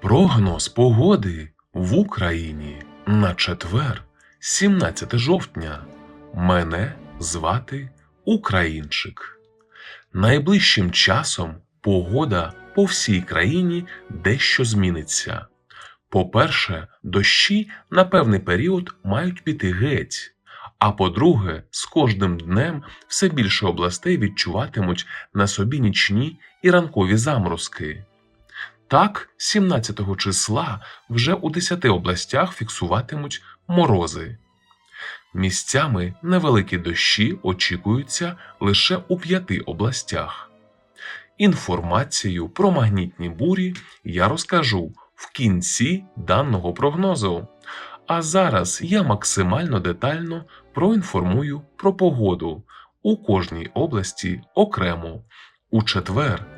Прогноз погоди в Україні на четвер, 17 жовтня. Мене звати Українчик. Найближчим часом погода по всій країні дещо зміниться. По-перше, дощі на певний період мають піти геть. А по-друге, з кожним днем все більше областей відчуватимуть на собі нічні і ранкові заморозки. Так, 17 числа вже у 10 областях фіксуватимуть морози. Місцями невеликі дощі очікуються лише у 5 областях. Інформацію про магнітні бурі я розкажу в кінці даного прогнозу. А зараз я максимально детально проінформую про погоду у кожній області окремо у четвер,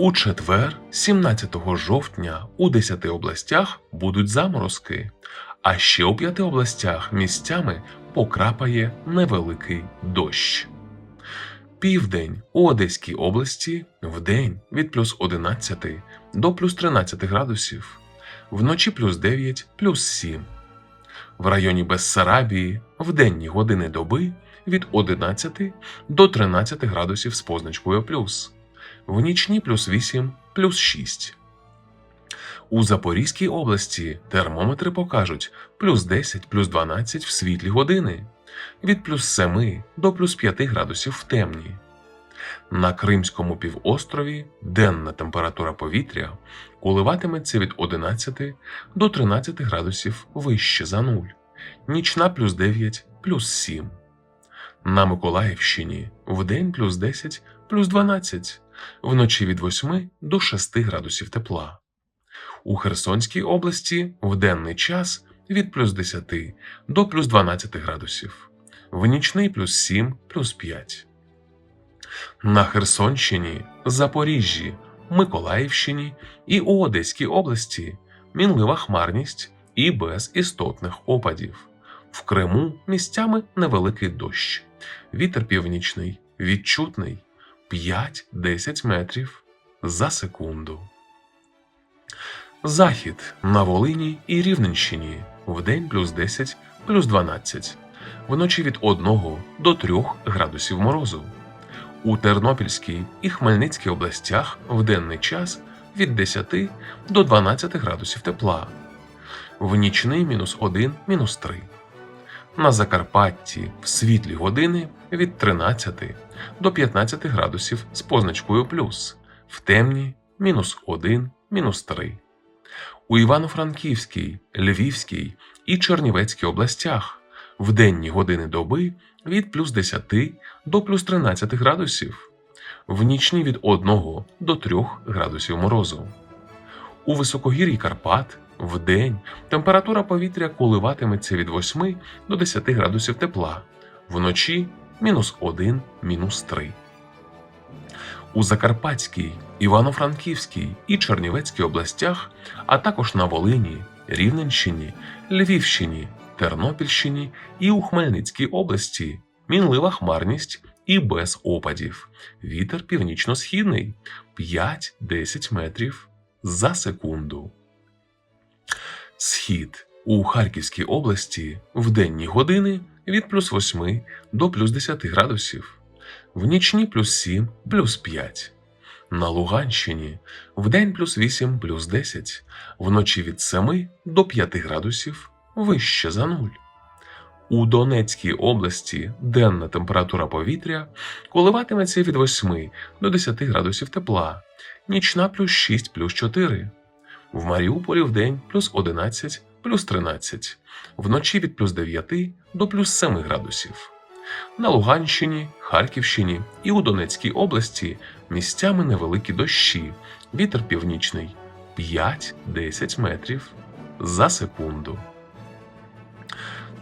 У четвер, 17 жовтня, у 10 областях будуть заморозки, а ще у 5 областях місцями покрапає невеликий дощ. Південь у Одеській області вдень від плюс 11 до плюс 13 градусів, вночі плюс 9 плюс 7. В районі Бессарабії в денні години доби від 11 до 13 градусів з позначкою плюс, в нічні плюс 8 плюс 6. У Запорізькій області термометри покажуть плюс 10 плюс 12 в світлі години, від плюс 7 до плюс 5 градусів в темні. На Кримському півострові денна температура повітря коливатиметься від 11 до 13 градусів вище за нуль, нічна плюс 9 плюс 7. На Миколаївщині вдень плюс 10 плюс 12, вночі від 8 до 6 градусів тепла. У Херсонській області в денний час від плюс 10 до плюс 12 градусів, в нічний плюс 7 плюс 5. На Херсонщині, Запоріжжі, Миколаївщині і у Одеській області мінлива хмарність і без істотних опадів. В Криму місцями невеликий дощ. Вітер північний, відчутний 5-10 метрів за секунду. Захід на Волині і Рівненщині вдень плюс 10 плюс 12, вночі від 1 до 3 градусів морозу. У Тернопільській і Хмельницькій областях в денний час від 10 до 12 градусів тепла, в нічний мінус 1 мінус 3. На Закарпатті в світлі години від 13 до 15 градусів з позначкою плюс, в темні мінус 1 мінус 3. У Івано-Франківській, Львівській і Чернівецькій областях в денні години доби від плюс 10 до плюс 13 градусів, в нічні від 1 до 3 градусів морозу. У високогір'ї Карпат в день температура повітря коливатиметься від 8 до 10 градусів тепла, вночі мінус 1 мінус 3. У Закарпатській, Івано-Франківській і Чернівецькій областях, а також на Волині, Рівненщині, Львівщині, Тернопільщині і у Хмельницькій області мінлива хмарність і без опадів. Вітер північно-східний 5-10 метрів за секунду. Схід у Харківській області в денні години від плюс 8 до плюс 10 градусів, в нічні плюс 7 плюс 5. На Луганщині вдень плюс 8 плюс 10, вночі від 7 до 5 градусів вище за нуль. У Донецькій області денна температура повітря коливатиметься від 8 до 10 градусів тепла, нічна плюс 6 плюс 4. В Маріуполі вдень плюс 11 плюс 13, вночі від плюс 9 до плюс 7 градусів. На Луганщині, Харківщині і у Донецькій області місцями невеликі дощі, вітер північний 5-10 метрів за секунду.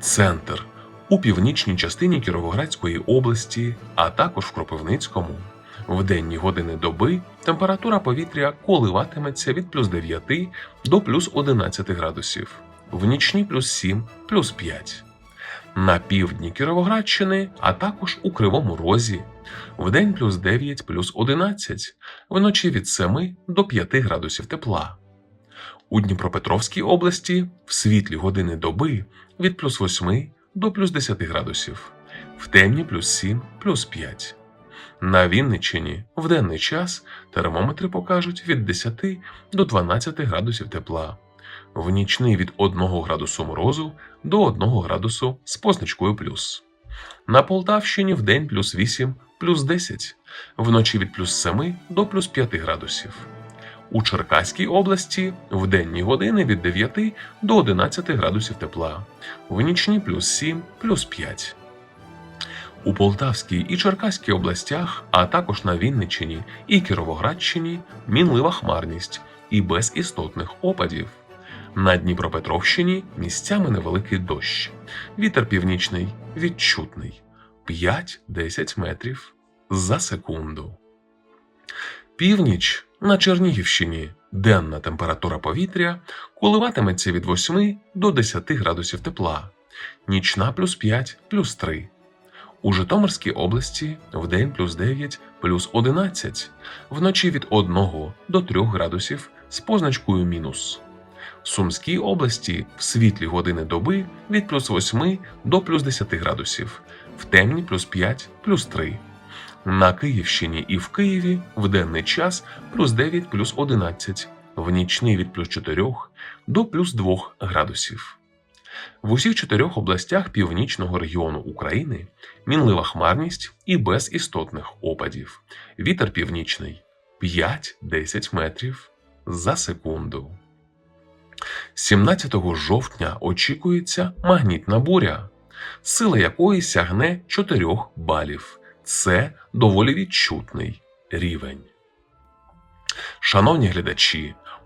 Центр у північній частині Кіровоградської області, а також в Кропивницькому. В денні години доби температура повітря коливатиметься від плюс 9 до плюс 11 градусів, в нічні плюс 7, плюс 5. На півдні Кіровоградщини, а також у Кривому Розі. В день плюс 9, плюс 11, вночі від 7 до 5 градусів тепла. У Дніпропетровській області в світлі години доби від плюс 8 до плюс 10 градусів, в темні плюс 7, плюс 5. На Вінниччині в денний час термометри покажуть від 10 до 12 градусів тепла, в нічний від 1 градусу морозу до 1 градусу з позначкою плюс. На Полтавщині в день плюс 8, плюс 10, вночі від плюс 7 до плюс 5 градусів. У Черкаській області в денні години від 9 до 11 градусів тепла, в нічні плюс 7, плюс 5. У Полтавській і Черкаській областях, а також на Вінниччині і Кіровоградщині мінлива хмарність і без істотних опадів. На Дніпропетровщині місцями невеликий дощ. Вітер північний відчутний 5-10 метрів за секунду. Північ на Чернігівщині денна температура повітря коливатиметься від 8 до 10 градусів тепла, нічна плюс 5 плюс 3. У Житомирській області вдень плюс 9 плюс 11, вночі від 1 до 3 градусів з позначкою мінус. В Сумській області в світлі години доби від плюс 8 до плюс 10 градусів, в темні плюс 5 плюс 3. На Київщині і в Києві в денний час плюс 9 плюс 11, в нічний від плюс 4 до плюс 2 градусів. В усіх чотирьох областях північного регіону України мінлива хмарність і без істотних опадів. Вітер північний 5-10 метрів за секунду. 17 жовтня очікується магнітна буря, сила якої сягне 4 балів. Це доволі відчутний рівень. Шановні глядачі,